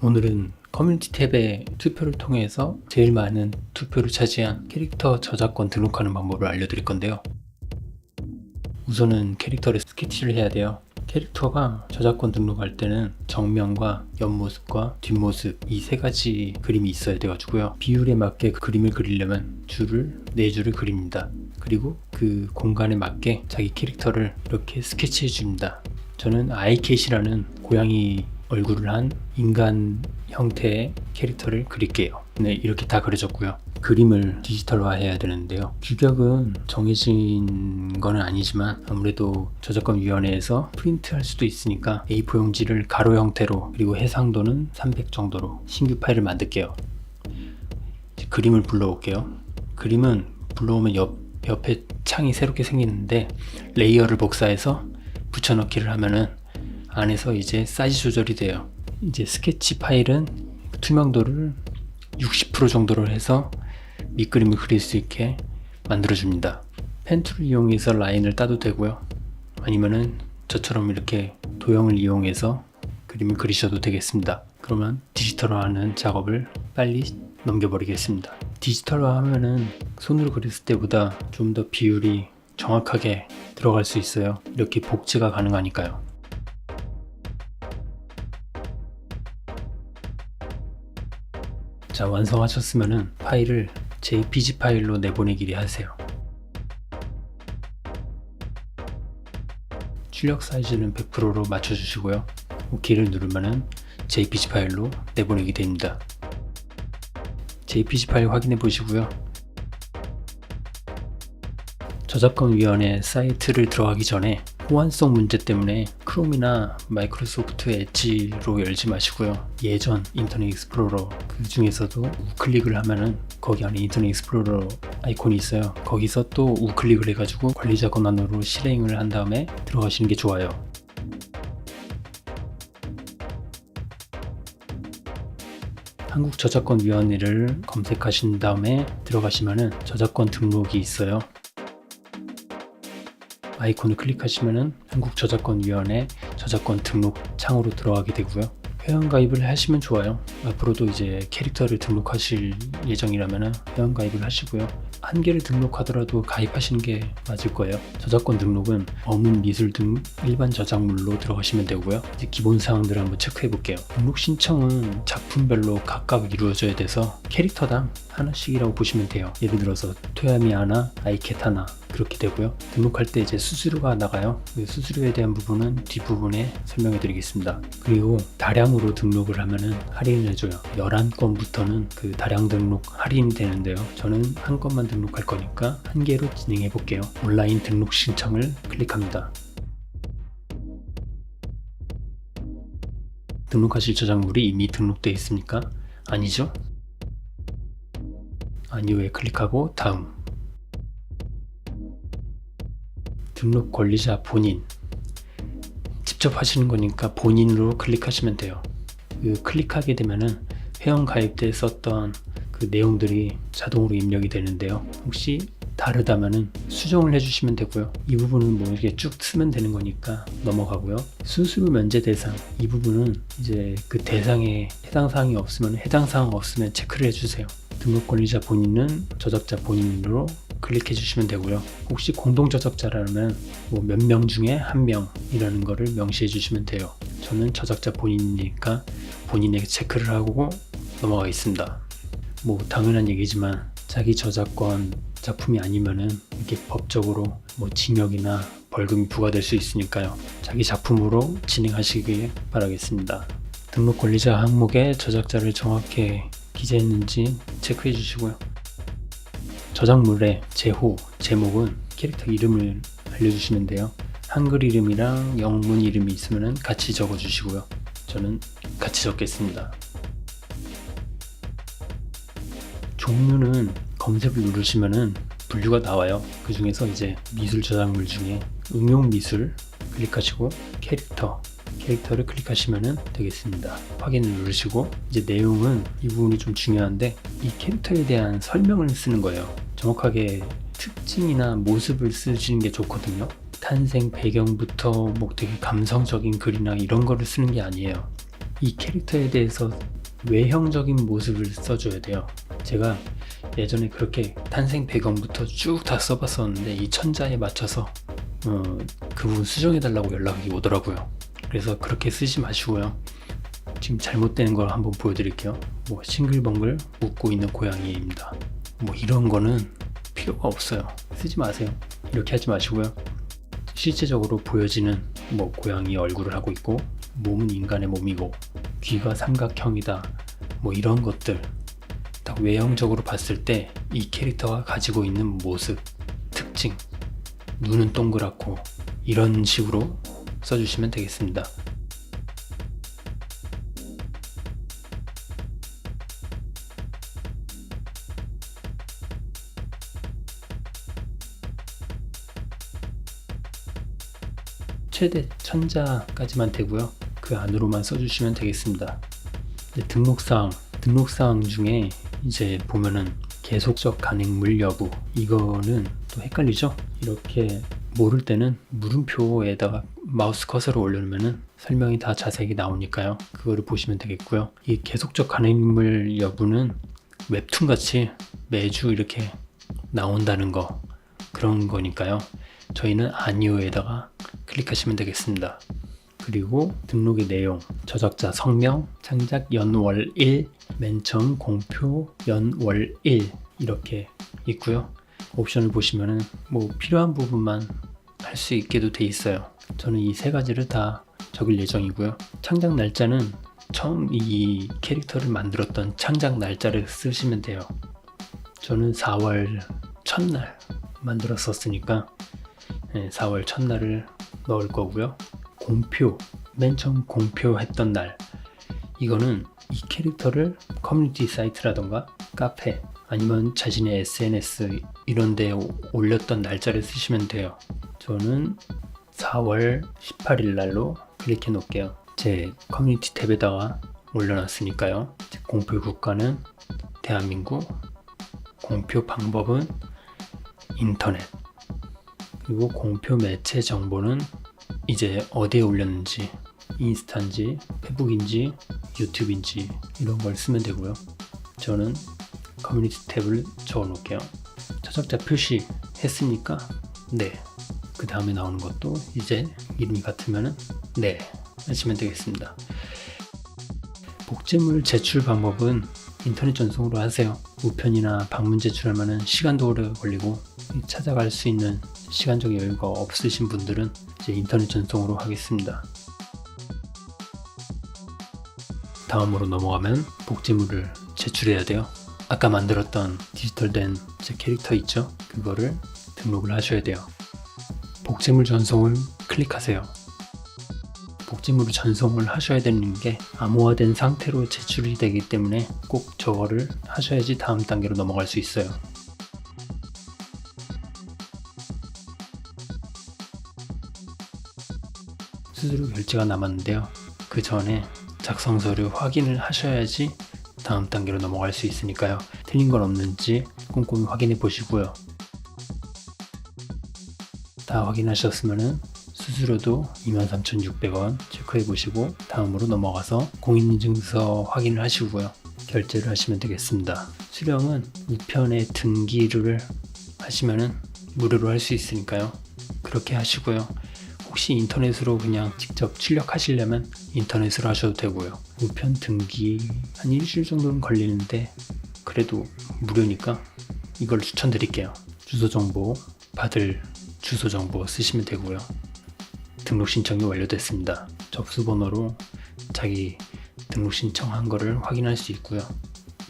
오늘은 커뮤니티 탭에 투표를 통해서 제일 많은 투표를 차지한 캐릭터 저작권 등록하는 방법을 알려드릴 건데요. 우선은 캐릭터를 스케치를 해야 돼요. 캐릭터가 저작권 등록할 때는 정면과 옆모습과 뒷모습 이 세 가지 그림이 있어야 돼가지고요. 비율에 맞게 그 그림을 그리려면 줄을 네 줄을 그립니다. 그리고 그 공간에 맞게 자기 캐릭터를 이렇게 스케치해 줍니다. 저는 아이캣이라는 고양이 얼굴을 한 인간 형태의 캐릭터를 그릴게요. 네, 이렇게 다 그려졌고요. 그림을 디지털화 해야 되는데요. 규격은 정해진 거는 아니지만 아무래도 저작권위원회에서 프린트할 수도 있으니까 A4 용지를 가로 형태로 그리고 해상도는 300 정도로 신규 파일을 만들게요. 그림을 불러올게요. 그림은 불러오면 옆, 옆에 창이 새롭게 생기는데 레이어를 복사해서 붙여넣기를 하면은 안에서 이제 사이즈 조절이 돼요. 이제 스케치 파일은 투명도를 60% 정도로 해서 밑그림을 그릴 수 있게 만들어 줍니다. 펜 툴을 이용해서 라인을 따도 되고요. 아니면은 저처럼 이렇게 도형을 이용해서 그림을 그리셔도 되겠습니다. 그러면 디지털화하는 작업을 빨리 넘겨버리겠습니다. 디지털화 하면은 손으로 그렸을 때보다 좀 더 비율이 정확하게 들어갈 수 있어요. 이렇게 복제가 가능하니까요. 자 완성하셨으면은 파일을 JPG 파일로 내보내기를 하세요. 출력 사이즈는 100%로 맞춰주시고요. OK를 누르면은 JPG 파일로 내보내게 됩니다. JPG 파일 확인해 보시고요. 저작권위원회 사이트를 들어가기 전에 호환성 문제 때문에 크롬이나 마이크로소프트 엣지로 열지 마시고요. 예전 인터넷 익스플로러 그 중에서도 우클릭을 하면은 거기 안에 인터넷 익스플로러 아이콘이 있어요. 거기서 또 우클릭을 해가지고 관리자 권한으로 실행을 한 다음에 들어가시는 게 좋아요. 한국저작권위원회를 검색하신 다음에 들어가시면은 저작권 등록이 있어요. 아이콘을 클릭하시면은 한국저작권위원회 저작권 등록 창으로 들어가게 되고요. 회원 가입을 하시면 좋아요. 앞으로도 이제 캐릭터를 등록하실 예정이라면 회원 가입을 하시고요. 한 개를 등록하더라도 가입하시는 게 맞을 거예요. 저작권 등록은 어문, 미술 등 일반 저작물로 들어가시면 되고요. 이제 기본 사항들을 한번 체크해 볼게요. 등록 신청은 작품별로 각각 이루어져야 돼서 캐릭터당 하나씩이라고 보시면 돼요. 예를 들어서 토야미 하나, 아이캣 하나 그렇게 되고요. 등록할 때 이제 수수료가 나가요. 그 수수료에 대한 부분은 뒷부분에 설명해 드리겠습니다. 그리고 다량으로 등록을 하면은 할인을 해줘요. 11건부터는 그 다량 등록 할인이 되는데요. 저는 한 건만 등록할 거니까 한 개로 진행해 볼게요. 온라인 등록 신청을 클릭합니다. 등록하실 저작물이 이미 등록되어 있습니까? 아니죠? 아니오에 클릭하고 다음 등록 권리자 본인 직접 하시는 거니까 본인으로 클릭하시면 돼요. 그 클릭하게 되면은 회원 가입 때 썼던 그 내용들이 자동으로 입력이 되는데요. 혹시 다르다면은 수정을 해주시면 되고요. 이 부분은 뭐 이렇게 쭉 쓰면 되는 거니까 넘어가고요. 수수료 면제 대상 이 부분은 이제 그 대상에 해당 사항이 없으면 해당 사항 없으면 체크를 해주세요. 등록 권리자 본인은 저작자 본인으로 클릭해 주시면 되고요. 혹시 공동 저작자라면 뭐 몇 명 중에 한 명이라는 거를 명시해 주시면 돼요. 저는 저작자 본인이니까 본인에게 체크를 하고 넘어가 있습니다. 뭐 당연한 얘기지만 자기 저작권 작품이 아니면은 이게 법적으로 뭐 징역이나 벌금이 부과될 수 있으니까요. 자기 작품으로 진행하시길 바라겠습니다. 등록 권리자 항목에 저작자를 정확히 기재했는지 체크해 주시고요. 저작물의 제호, 제목은 캐릭터 이름을 알려주시면 돼요. 한글 이름이랑 영문 이름이 있으면 같이 적어주시고요. 저는 같이 적겠습니다. 종류는 검색을 누르시면은 분류가 나와요. 그 중에서 이제 미술 저작물 중에 응용 미술 클릭하시고 캐릭터 캐릭터를 클릭하시면 되겠습니다. 확인을 누르시고 이제 내용은 이 부분이 좀 중요한데 이 캐릭터에 대한 설명을 쓰는 거예요. 정확하게 특징이나 모습을 쓰시는 게 좋거든요. 탄생 배경부터 뭐 되게 감성적인 글이나 이런 거를 쓰는 게 아니에요. 이 캐릭터에 대해서 외형적인 모습을 써줘야 돼요. 제가 예전에 그렇게 탄생 배경부터 쭉 다 써봤었는데 이 천자에 맞춰서 어, 그 부분 수정해달라고 연락이 오더라고요. 그래서 그렇게 쓰지 마시고요. 지금 잘못되는 걸 한번 보여드릴게요. 뭐 싱글벙글 웃고 있는 고양이입니다. 뭐 이런 거는 필요가 없어요. 쓰지 마세요. 이렇게 하지 마시고요. 실제적으로 보여지는 뭐 고양이 얼굴을 하고 있고 몸은 인간의 몸이고 귀가 삼각형이다. 뭐 이런 것들 딱 외형적으로 봤을 때 이 캐릭터가 가지고 있는 모습, 특징, 눈은 동그랗고 이런 식으로 써주시면 되겠습니다. 최대 천자까지만 되고요. 그 안으로만 써주시면 되겠습니다. 등록사항, 등록사항 중에 이제 보면은 계속적 간행물 여부 이거는 또 헷갈리죠? 이렇게 모를 때는 물음표에다가 마우스 커서를 올려놓으면은 설명이 다 자세히 나오니까요. 그거를 보시면 되겠고요. 이 계속적 간행물 여부는 웹툰 같이 매주 이렇게 나온다는 거 그런 거니까요. 저희는 아니오에다가 클릭하시면 되겠습니다. 그리고 등록의 내용, 저작자 성명, 창작 연월일, 맨 처음 공표 연월일 이렇게 있고요. 옵션을 보시면은 뭐 필요한 부분만 할 수 있게도 돼 있어요. 저는 이 세 가지를 다 적을 예정이고요. 창작 날짜는 처음 이 캐릭터를 만들었던 창작 날짜를 쓰시면 돼요. 저는 4월 첫날 만들었었으니까 네, 4월 첫날을 넣을 거고요. 공표, 맨 처음 공표했던 날. 이거는 이 캐릭터를 커뮤니티 사이트라던가 카페 아니면 자신의 SNS 이런 데 올렸던 날짜를 쓰시면 돼요. 저는 4월 18일 날로 클릭해 놓을게요. 제 커뮤니티 탭에다가 올려놨으니까요. 공표 국가는 대한민국, 공표 방법은 인터넷, 그리고 공표 매체 정보는 이제 어디에 올렸는지 인스타인지 페북인지 유튜브인지 이런 걸 쓰면 되고요. 저는 커뮤니티 탭을 적어 놓을게요. 저작자 표시 했습니까? 네. 그 다음에 나오는 것도 이제 이름이 같으면은 네 하시면 되겠습니다. 복제물 제출 방법은 인터넷 전송으로 하세요. 우편이나 방문 제출하면 시간도 오래 걸리고 찾아갈 수 있는 시간적 여유가 없으신 분들은 이제 인터넷 전송으로 하겠습니다. 다음으로 넘어가면 복제물을 제출해야 돼요. 아까 만들었던 디지털된 제 캐릭터 있죠? 그거를 등록을 하셔야 돼요. 복제물 전송을 클릭하세요. 복제물을 전송을 하셔야 되는 게 암호화된 상태로 제출이 되기 때문에 꼭 저거를 하셔야지 다음 단계로 넘어갈 수 있어요. 수수료 결제가 남았는데요. 그 전에 작성 서류 확인을 하셔야지 다음 단계로 넘어갈 수 있으니까요. 틀린 건 없는지 꼼꼼히 확인해 보시고요. 다 확인하셨으면 수수료도 23,600원 체크해 보시고 다음으로 넘어가서 공인인증서 확인을 하시고요. 결제를 하시면 되겠습니다. 수령은 우편에 등기를 하시면은 무료로 할 수 있으니까요. 그렇게 하시고요. 혹시 인터넷으로 그냥 직접 출력하시려면 인터넷으로 하셔도 되고요. 우편 등기 한 일주일 정도는 걸리는데 그래도 무료니까 이걸 추천드릴게요. 주소 정보 받을 주소 정보 쓰시면 되고요. 등록 신청이 완료됐습니다. 접수 번호로 자기 등록 신청한 거를 확인할 수 있고요.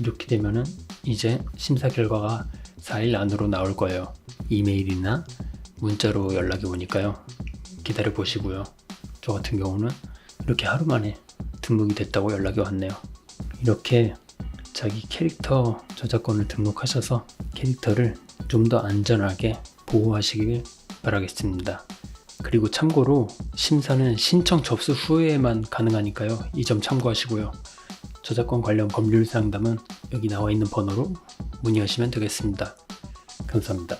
이렇게 되면은 이제 심사 결과가 4일 안으로 나올 거예요. 이메일이나 문자로 연락이 오니까요. 기다려 보시고요. 저 같은 경우는 이렇게 하루 만에 등록이 됐다고 연락이 왔네요. 이렇게 자기 캐릭터 저작권을 등록하셔서 캐릭터를 좀 더 안전하게 보호하시길 바라겠습니다. 그리고 참고로 심사는 신청 접수 후에만 가능하니까요. 이 점 참고하시고요. 저작권 관련 법률 상담은 여기 나와 있는 번호로 문의하시면 되겠습니다. 감사합니다.